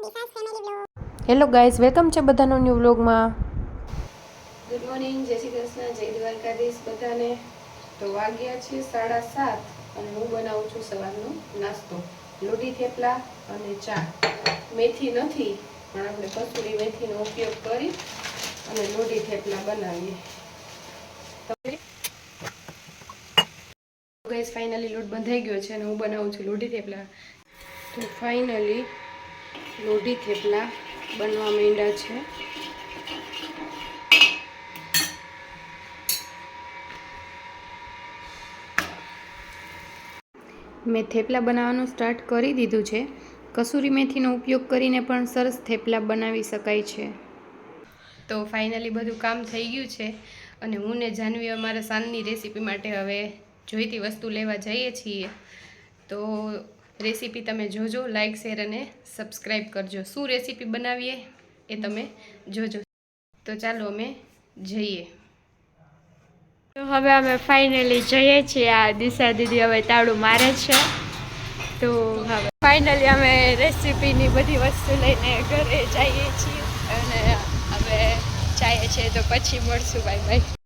Hello guys welcome છે બધાનો new વ્લોગમાં ગુડ મોર્નિંગ જય શ્રી કૃષ્ણ, જય દ્વારકાધીશ બધાને. તો વાગ્યા છે સાડા સાત અને હું બનાવું છું સવારનો નાસ્તો. લોટી થેપલા અને ચા. મેથી નથી, પણ આપણે કસૂરી મેથીનો ઉપયોગ કરી અને લોડી થેપલા બનાવીએ. ગેસ ફાઇનલી લોટ બંધાઈ ગયો છે અને હું બનાવું છું લોટી થેપલા. તો ફાઇનલી લોટી થેપલા બનવા માંડ્યા છે. મેં થેપલા બનાવવાનું સ્ટાર્ટ કરી દીધું છે. કસૂરી મેથીનો ઉપયોગ કરીને પણ સરસ થેપલા બનાવી શકાય છે. તો ફાઇનલી બધું કામ થઈ ગયું છે અને હું ને જાનવી અમારા સાંજની રેસીપી માટે હવે જોઈતી વસ્તુ લેવા જઈએ છીએ. તો રેસીપી તમે જોજો લાઇક શેર અને સબસ્ક્રાઈબ કરજો. શું રેસીપી બનાવીએ એ તમે જોજો. તો ચાલો અમે જઈએ. તો હવે અમે ફાઇનલી જઈએ છીએ. આ દિશા દીદી હવે તાળું મારે છે. તો હવે ફાઇનલી અમે રેસીપીની બધી વસ્તુ લઈને ઘરે જઈએ છીએ. અને હવે જઈએ છીએ તો પછી મળશું. બાય બાય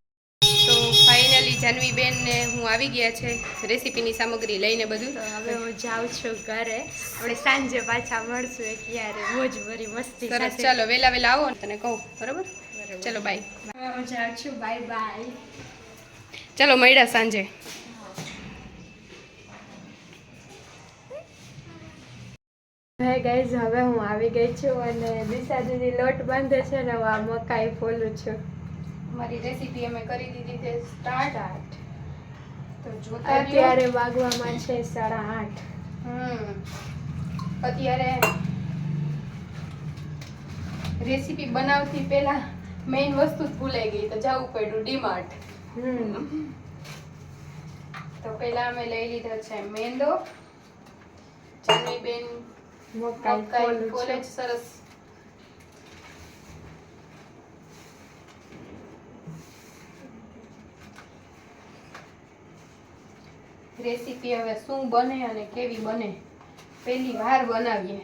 ફાઇનલી જાનવી બેન ને હું આવી ગયા છે રેસીપીની સામગ્રી લઈને બધું. તો હવે હું જાઉં છું ઘરે. આપણે સાંજે પાછા મળશું એક યારે મોજ ભરી મસ્તી સરસ ચાલો વેલા વેલા આવો તને કહું બરોબર. ચલો બાય હું જાઉં છું. બાય બાય ચાલો મળ્યા સાંજે. હે ગાઈઝ હવે હું આવી ગઈ છું અને દિશા દીદી લોટ બાંધે છે ને હું આ મકાઈ ફોલું છું. મારી રેસીપી અમે કરી દીધી છે સ્ટાર્ટ આઠ. તો જોતા અત્યારે વાગવામાં છે સાડા આઠ. હમ. અત્યારે રેસીપી બનાવતી પહેલા મેઇન વસ્તુ જ ભૂલાઈ ગઈ તો જવું પડ્યું ડીમાર્ટ. હમ. તો પહેલા અમે લઈ લીધો છે મેંદો. જાનવી બેન મકાઈ છે. સરસ રેસીપી હવે શું બને અને કેવી બને પહેલી વાર બનાવીએ.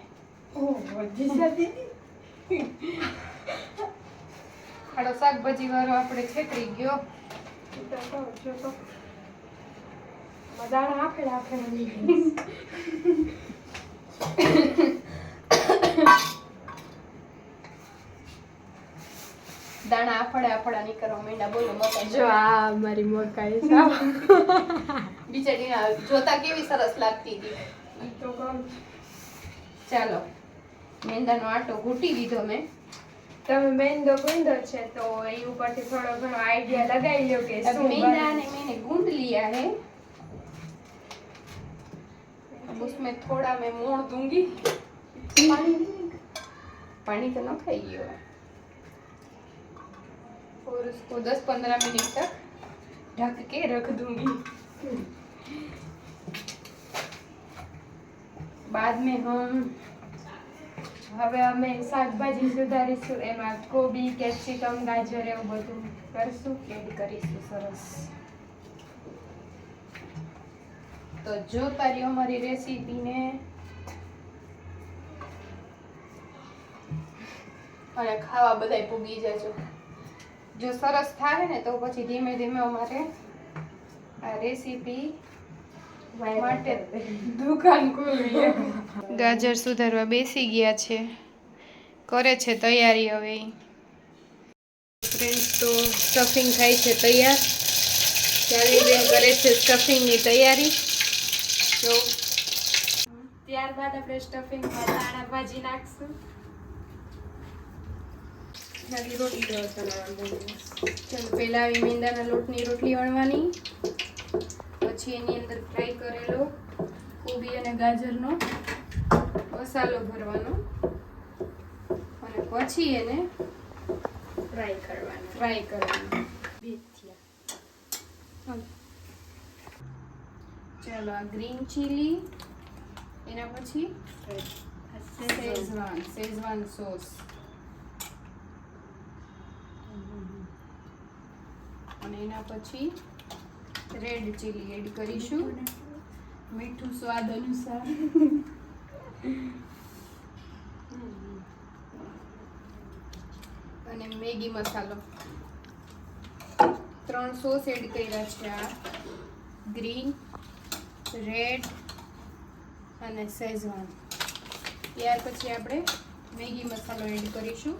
ખાડો શાકભાજી વાળો આપણે છેતરી ગયો. દાણા આફેડા આફેડા દાણા આફડે આફડા નીકળવા માંડ્યા. બોલો મકાઈ. જો આ મારી મકાઈ સાવ બિચારી જોતા કેવી સરસ લાગતી હતી ચાલો મેંદાનો આટો ઘૂંટી દીધો મેં તમે મેંદો ગુંદો છે તો એ ઉપરથી થોડો ઘણો આઈડિયા લગાવી લ્યો કે अब શું मैदा બને. ने मैंने गूंद लिया है अब उसमें थोड़ा मैं मोड़ दूंगी पानी पानी तो न खाइए और उसको 10-15 मिनट तक ढक के रख दूंगी बाद में हम હવે અમે શાકભાજી સુધારીશું એમાં કોબી કેપ્સિકમ ગાજર એવું બધું કરશું એડ કરીશું સરસ તો જોતા રહ્યો મારી રેસીપીને અને ખાવા બધાય પૂગી જજો જો સરસ થાય ને તો પછી ધીમે ધીમે અમારે આ રેસીપી માટે દુકાન ખોલવી ગાજર સુધારવા બેસી ગયા છે. કરે છે તૈયારી હવે. ફ્રેન્ડ્સ તો સ્ટફિંગ થાય છે તૈયાર. ચાલી બેન કરે છે સ્ટફિંગની તૈયારી. તો ત્યારબાદ આપણે સ્ટફિંગમાં દાણા ભાજી નાખશું. ખાલી રોટલી પહેલાં મેંદાના લોટની રોટલી વણવાની પછી એની અંદર ફ્રાય અને ગાજરનો મસાલો ભરવાનો અને પછી એને ફ્રાય કરવાનો. ફ્રાય કરવાનો. ભેથિયા ચાલો. આ ગ્રીન ચીલી એના પછી શેઝવાન શેઝવાન સોસ. અને એના પછી રેડ ચીલી એડ કરીશું. મીઠું સ્વાદ અનુસાર. અને મેગી મસાલો. ત્રણ સોસ એડ કર્યા છે આ. ગ્રીન, રેડ અને શેઝવાન. ત્યાર પછી આપણે મેગી મસાલો એડ કરીશું.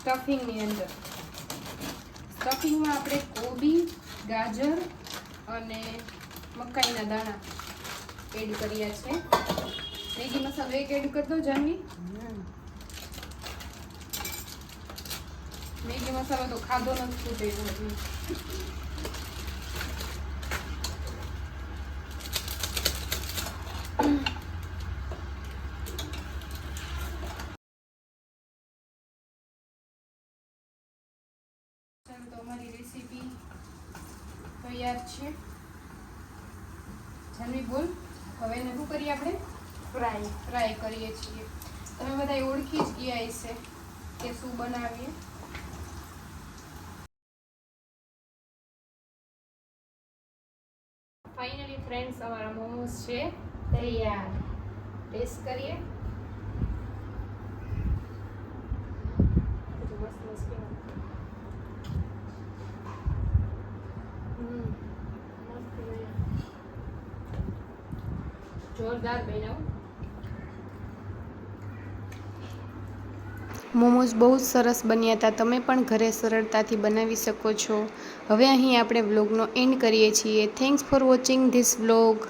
સ્ટફિંગની અંદર. સ્ટફિંગમાં આપણે કોબી, ગાજર અને મકાઈના દાણા એડ કર્યા છે. મેગી મસાલો એક એડ કરી દો, જાનવી. મેગી મસાલો તો ખાધો નથી ખૂટે. તો અમારી રેસીપી તૈયાર છે. જાનવી બોલ હવે એને શું કરીએ આપણે? ફ્રાય ફ્રાય કરીએ છીએ. તમે બધા ઓળખી જ ગયા હશે કે શું બનાવીએ. ફાઇનલી ફ્રેન્ડ્સ અમારા મોમોસ છે. તૈયાર. ટેસ્ટ કરીએ બધું મસ્ત મસ્ત કહેવાય. હમ, મસ્ત બન્યા. જોરદાર બન્યા. મોમોઝ બહુ જ સરસ બન્યા હતા. તમે પણ ઘરે સરળતાથી બનાવી શકો છો. હવે અહીં આપણે વ્લોગનો એન્ડ કરીએ છીએ. Thanks for watching this vlog